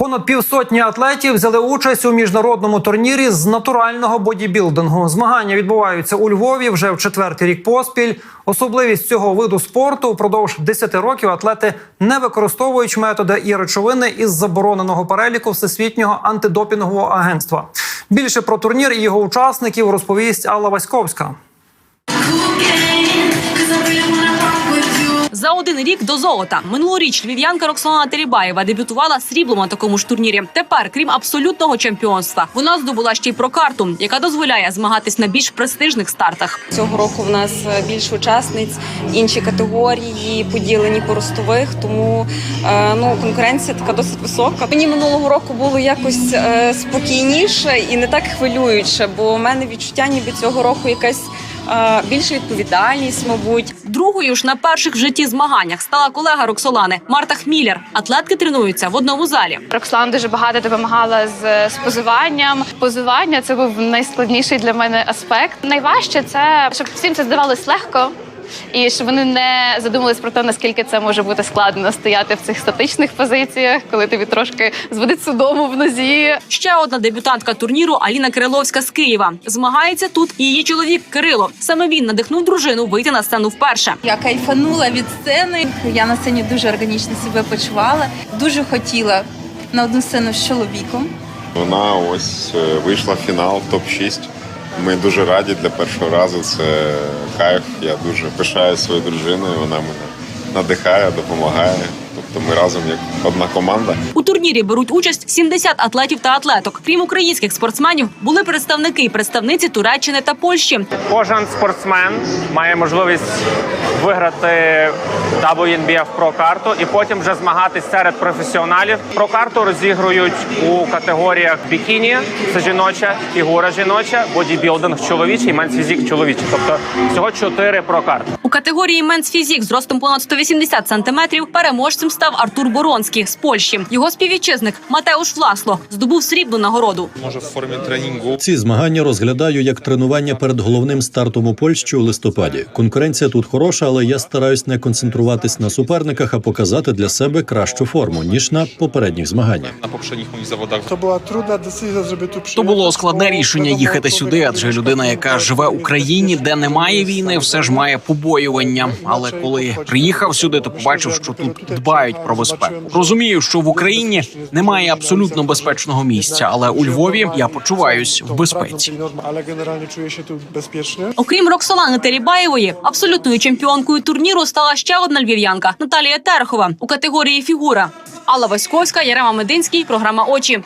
Понад півсотні атлетів взяли участь у міжнародному турнірі з натурального бодібілдингу. Змагання відбуваються у Львові вже в четвертий рік поспіль. Особливість цього виду спорту впродовж 10 років атлети не використовують методи і речовини із забороненого переліку Всесвітнього антидопінгового агентства. Більше про турнір і його учасників розповість Алла Васьковська. За один рік до золота минулоріч львів'янка Роксолана Терібаєва дебютувала сріблом на такому ж турнірі. Тепер, крім абсолютного чемпіонства, вона здобула ще й прокарту, яка дозволяє змагатись на більш престижних стартах. Цього року в нас е, більше учасниць, інші категорії поділені по ростових, тому е, ну конкуренція така досить висока. Мені минулого року було якось е, спокійніше і не так хвилююче, бо у мене відчуття, ніби цього року якась більша відповідальність, мабуть. Другою ж на перших в житті змаганнях стала колега Роксолани Марта Хміляр. Атлетки тренуються в одному залі. Роксолана дуже багато допомагала з, з позуванням. Позування це був найскладніший для мене аспект. Найважче це щоб всім це здавалось легко. І щоб вони не задумались про те, наскільки це може бути складно стояти в цих статичних позиціях, коли тобі трошки зводить судому в нозі. Ще одна дебютантка турніру Аліна Кириловська з Києва. Змагається тут і її чоловік Кирило. Саме він надихнув дружину вийти на сцену вперше. Я кайфанула від сцени. Я на сцені дуже органічно себе почувала. Дуже хотіла на одну сцену з чоловіком. Вона ось е, вийшла в фінал в топ-6. Ми дуже раді для першого разу. Це кайф. Я дуже пишаю своєю дружиною. Вона мене надихає, допомагає. Разом як одна команда. У турнірі беруть участь 70 атлетів та атлеток. Крім українських спортсменів, були представники і представниці Туреччини та Польщі. Кожен спортсмен має можливість виграти WNBF Pro карту і потім вже змагатись серед професіоналів. Про карту розігрують у категоріях бікіні, це жіноча, фігура жіноча, бодібілдинг чоловічий, менсфізік чоловічий. Тобто всього чотири про карти. У категорії Менс Фізік з ростом понад 180 сантиметрів переможцем став Артур Боронський з Польщі. Його співвітчизник Матеуш Власло здобув срібну нагороду. Może w formie treningu. Ці змагання розглядаю як тренування перед головним стартом у Польщі у листопаді. Конкуренція тут хороша, але я стараюсь не концентруватись на суперниках, а показати для себе кращу форму ніж на попередніх змаганнях. Poprzednich moich zawodach To była trudna decyzja, żeby tu То було складне рішення їхати сюди, адже людина, яка живе в Україні, де немає війни, все ж має побоювання. Але коли приїхав сюди, то побачив, що тут дбають про безпеку. Розумію, що в Україні немає абсолютно безпечного місця, але у Львові я почуваюсь в безпеці. Окрім Роксолани Терібаєвої, абсолютною чемпіонкою турніру стала ще одна львів'янка Наталія Терхова у категорії фігура. Алла Васьковська, Ярема Мединський, програма Очі.